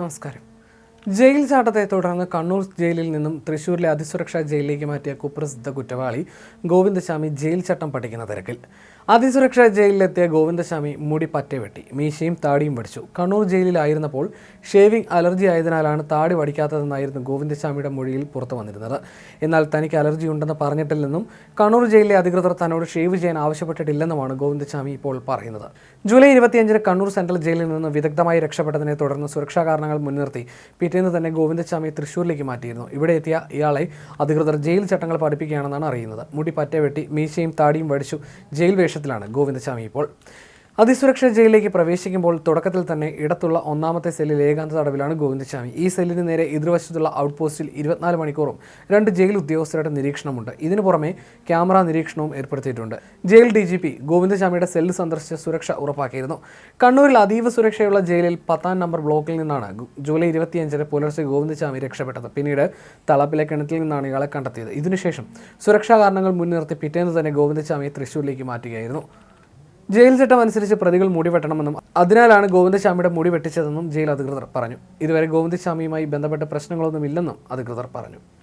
നമസ്കാരം. ജയിൽ ചാട്ടത്തെ തുടർന്ന് കണ്ണൂർ ജയിലിൽ നിന്നും തൃശൂരിലെ അതിസുരക്ഷാ ജയിലിലേക്ക് മാറ്റിയ കുപ്രസിദ്ധ കുറ്റവാളി ഗോവിന്ദസ്വാമി ജയിൽ ചട്ടം പഠിക്കുന്ന തിരക്കിൽ. അതിസുരക്ഷാ ജയിലിലെത്തിയ ഗോവിന്ദസ്വാമി മുടി പറ്റെ വെട്ടി. മീശയും താടിയും പഠിച്ചു കണ്ണൂർ ജയിലിലായിരുന്നപ്പോൾ ഷേവിംഗ് അലർജി ആയതിനാലാണ് താടി വടിക്കാത്തതെന്നായിരുന്നു ഗോവിന്ദസ്വാമിയുടെ മൊഴിയിൽ പുറത്തു വന്നിരുന്നത്. എന്നാൽ തനിക്ക് അലർജി ഉണ്ടെന്ന് പറഞ്ഞിട്ടില്ലെന്നും കണ്ണൂർ ജയിലിലെ അധികൃതർ തന്നോട് ഷേവ് ചെയ്യാൻ ആവശ്യപ്പെട്ടിട്ടില്ലെന്നുമാണ് ഗോവിന്ദസ്വാമി ഇപ്പോൾ പറയുന്നത്. ജൂലൈ ഇരുപത്തിയഞ്ചിന് കണ്ണൂർ സെൻട്രൽ ജയിലിൽ നിന്ന് വിദഗ്ധമായി രക്ഷപ്പെട്ടതിനെ തുടർന്ന് സുരക്ഷാ കാരണങ്ങൾ മുൻനിർത്തി പിറ്റേന്ന് തന്നെ ഗോവിന്ദസ്വാമി തൃശൂരിലേക്ക് മാറ്റിയിരുന്നു. ഇവിടെ എത്തിയ ഇയാളെ അധികൃതർ ജയിൽ ചട്ടങ്ങൾ പഠിപ്പിക്കുകയാണെന്നാണ് അറിയുന്നത്. മുടി പറ്റ വെട്ടി മീശയും താടിയും വടിച്ചു ജയിൽ വേഷത്തിലാണ് ഗോവിന്ദസ്വാമി ഇപ്പോൾ അതിസുരക്ഷ ജയിലിലേക്ക് പ്രവേശിക്കുമ്പോൾ തുടക്കത്തിൽ തന്നെ ഇടത്തുള്ള ഒന്നാമത്തെ സെല്ലിൽ ഏകാന്ത തടവിലാണ് ഗോവിന്ദസ്വാമി. ഈ സെല്ലിന് നേരെ എതിർവശത്തുള്ള ഔട്ട് പോസ്റ്റിൽ ഇരുപത്തിനാല് മണിക്കൂറും രണ്ട് ജയിൽ ഉദ്യോഗസ്ഥരുടെ നിരീക്ഷണമുണ്ട്. ഇതിനു പുറമെ ക്യാമറ നിരീക്ഷണവും ഏർപ്പെടുത്തിയിട്ടുണ്ട്. ജയിൽ ഡി ജി പി ഗോവിന്ദസ്വാമിയുടെ സെല്ല് സന്ദർശിച്ച സുരക്ഷ ഉറപ്പാക്കിയിരുന്നു. കണ്ണൂരിൽ അതീവ സുരക്ഷയുള്ള ജയിലിൽ പത്താം നമ്പർ ബ്ലോക്കിൽ നിന്നാണ് ജൂലൈ ഇരുപത്തിയഞ്ചിന് പുലർച്ചെ ഗോവിന്ദസ്വാമി രക്ഷപ്പെട്ടത്. പിന്നീട് തളപ്പിലെ കിണറ്റിൽ നിന്നാണ് ഇയാളെ കണ്ടെത്തിയത്. ഇതിനുശേഷം സുരക്ഷാ കാരണങ്ങൾ മുൻനിർത്തി പിറ്റേന്ന് തന്നെ ഗോവിന്ദസ്വാമിയെ തൃശൂരിലേക്ക് മാറ്റുകയായിരുന്നു. ജയിൽ ചട്ടം അനുസരിച്ച് പ്രതികൾ മുടി വെട്ടണമെന്നും അതിനാലാണ് ഗോവിന്ദശാമിയുടെ മുടി വെട്ടിച്ചതെന്നും ജയിൽ അധികൃതർ പറഞ്ഞു. ഇതുവരെ ഗോവിന്ദശാമിയുമായി ബന്ധപ്പെട്ട പ്രശ്നങ്ങളൊന്നുമില്ലെന്നും അധികൃതർ പറഞ്ഞു.